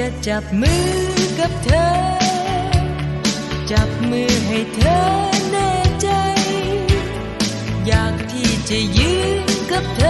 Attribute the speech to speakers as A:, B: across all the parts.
A: จะจับมือกับเธอ จับมือให้เธอแน่ใจ อยากที่จะยืนกับเธอ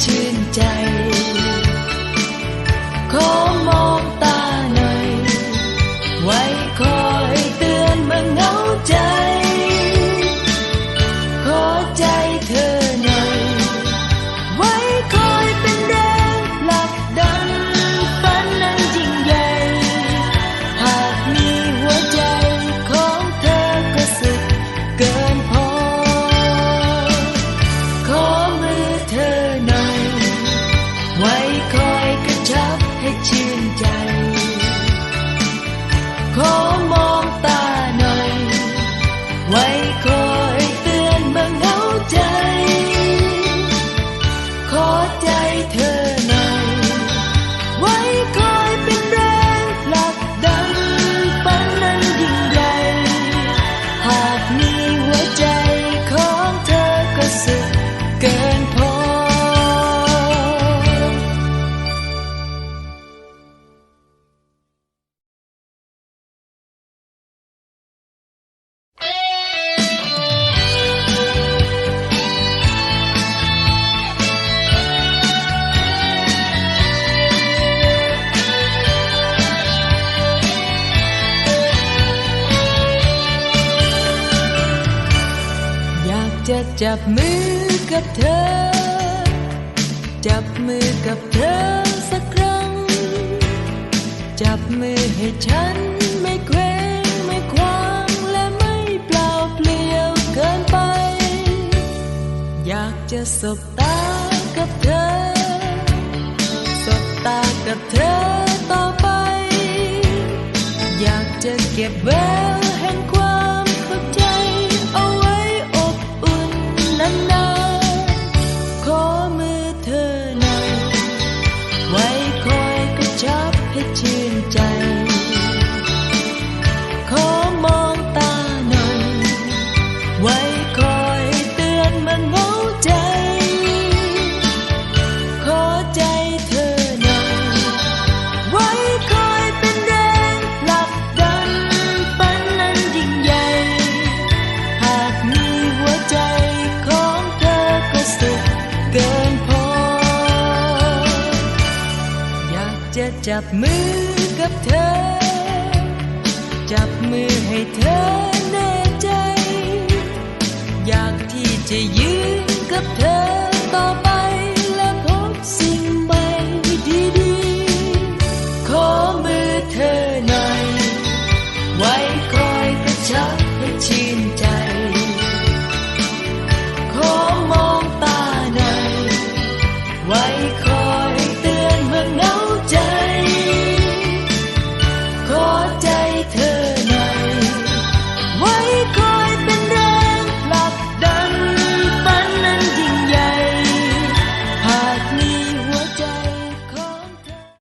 A: to จะจับมือกับเธอ จับมือกับเธอสักครั้ง จับมือให้ฉันไม่เคว้งไม่คว้างและไม่เปล่าเปลี่ยวเกินไป อยากจะสบตากับเธอ สบตากับเธอ จะจับมือกับเธอ จับมือให้เธอแน่ใจ อยากที่จะยืนกับเธอต่อไป